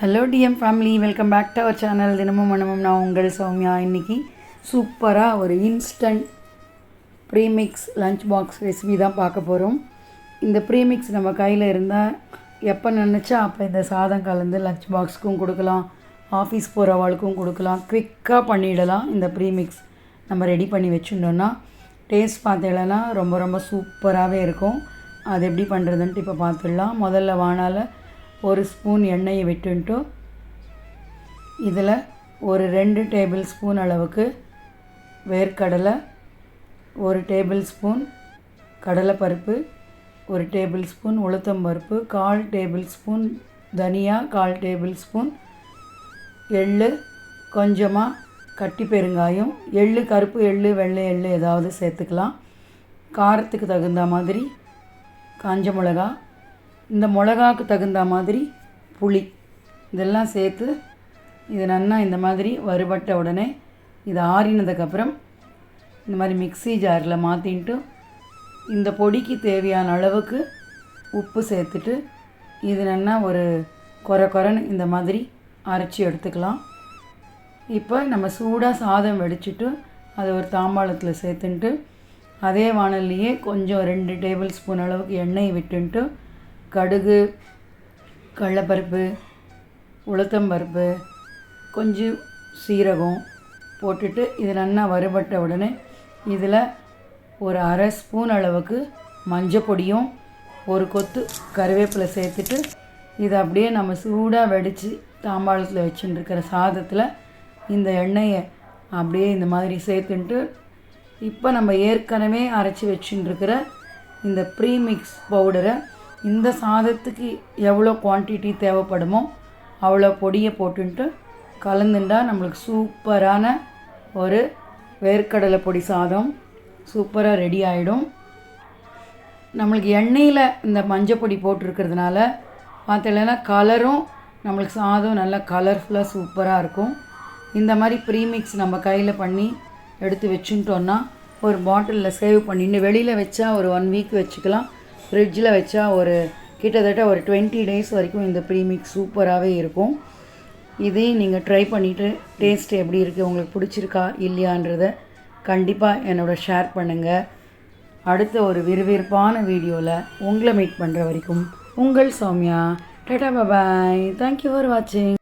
Hello DM family welcome back to our channel தினமும் மனமும் நான் உங்கள் சௌமியா. இன்னைக்கு சூப்பராக ஒரு instant premix lunch box recipe தான் பார்க்க போகிறோம் இந்த ப்ரீமிக்ஸ் நம்ம கையில் இருந்தால் எப்போ நினச்சா அப்போ இந்த சாதம் கலந்து லஞ்ச் பாக்ஸுக்கும் கொடுக்கலாம். ஆஃபீஸ் போகிறவாளுக்கும் கொடுக்கலாம். குவிக்காக பண்ணிடலாம் இந்த ப்ரீமிக்ஸ் நம்ம ரெடி பண்ணி வச்சுட்டோன்னா டேஸ்ட் பார்த்தீங்கன்னா ரொம்ப ரொம்ப சூப்பராகவே இருக்கும். அது எப்படி பண்ணுறதுன்ட்டு இப்போ பார்த்துடலாம். முதல்ல வானால ஒரு ஸ்பூன் எண்ணெயை விட்டுன்ட்டு இதில் ஒரு ரெண்டு டேபிள் ஸ்பூன் அளவுக்கு வேர்க்கடலை ஒரு டேபிள் ஸ்பூன் கடலைப்பருப்பு ஒரு டேபிள் ஸ்பூன் உளுத்தம்பருப்பு கால் டேபிள் ஸ்பூன் தனியா கால் டேபிள் ஸ்பூன் எள்ளு கொஞ்சமாக கட்டி பெருங்காயம் எள்ளு கருப்பு எள்ளு வெள்ளை எள்ளு ஏதாவது சேர்த்துக்கலாம். காரத்துக்கு தகுந்த மாதிரி காஞ்ச மிளகா இந்த மிளகாக்கு தகுந்த மாதிரி புளி இதெல்லாம் சேர்த்து இது நன்னா இந்த மாதிரி வறுபட்ட உடனே இது ஆறினதுக்கப்புறம் இந்த மாதிரி மிக்ஸி ஜாரில் மாற்றின்ட்டு இந்த பொடிக்கு தேவையான அளவுக்கு உப்பு சேர்த்துட்டு இது நன்னா ஒரு கொர கொரன்னு இந்த மாதிரி அரைச்சி எடுத்துக்கலாம். இப்போ நம்ம சூடாக சாதம் வெடிச்சிட்டு அதை ஒரு தாம்பாளத்தில் சேர்த்துன்ட்டு அதே வானல்லையே கொஞ்சம் ரெண்டு டேபிள் ஸ்பூன் அளவுக்கு எண்ணெய் விட்டுன்ட்டு கடுகு கடலப்பருப்பு உளுத்தம்பருப்பு கொஞ்சம் சீரகம் போட்டுட்டு இது நல்லா வறுபட்ட உடனே இதில் ஒரு அரை ஸ்பூன் அளவுக்கு மஞ்சள் பொடியும் ஒரு கொத்து கருவேப்பிலை சேர்த்துட்டு இதை அப்படியே நம்ம சூடாக வெடித்து தாம்பாளத்தில் வச்சுட்டுருக்கிற சாதத்தில் இந்த எண்ணெயை அப்படியே இந்த மாதிரி சேர்த்துன்ட்டு இப்போ நம்ம ஏற்கனவே அரைச்சி வச்சுட்டுருக்கிற இந்த ப்ரீமிக்ஸ் பவுடரை இந்த சாதத்துக்கு எவ்வளோ குவான்டிட்டி தேவைப்படுமோ அவ்வளோ பொடியை போட்டுன்ட்டு கலந்துண்டா நம்மளுக்கு சூப்பரான ஒரு வேர்க்கடலை பொடி சாதம். சூப்பராக ரெடி ஆகிடும் நம்மளுக்கு எண்ணெயில் இந்த மஞ்சள் பொடி போட்டிருக்கிறதுனால பார்த்தீங்கன்னா கலரும் நம்மளுக்கு சாதம் நல்லா கலர்ஃபுல்லாக சூப்பராக இருக்கும். இந்த மாதிரி ப்ரீமிக்ஸ் நம்ம கையில் பண்ணி எடுத்து வச்சுட்டோன்னா ஒரு பாட்டிலில் சேவ் பண்ணிட்டு வெளியில் வச்சா ஒரு ஒன் வீக் வச்சுக்கலாம். ஃப்ரிட்ஜில் வச்சா ஒரு கிட்டத்தட்ட ஒரு டுவெண்ட்டி டேஸ் வரைக்கும் இந்த ப்ரீமிக்ஸ் சூப்பராகவே இருக்கும். இதையும் நீங்கள் ட்ரை பண்ணிவிட்டு டேஸ்ட் எப்படி இருக்குது உங்களுக்கு பிடிச்சிருக்கா இல்லையான்றதை கண்டிப்பாக என்னோட ஷேர் பண்ணுங்கள் அடுத்த ஒரு விறுவிறுப்பான வீடியோவில் உங்களை மீட் பண்ணுற வரைக்கும் உங்கள் Soumya. Tata bye bye thank you for வாட்சிங்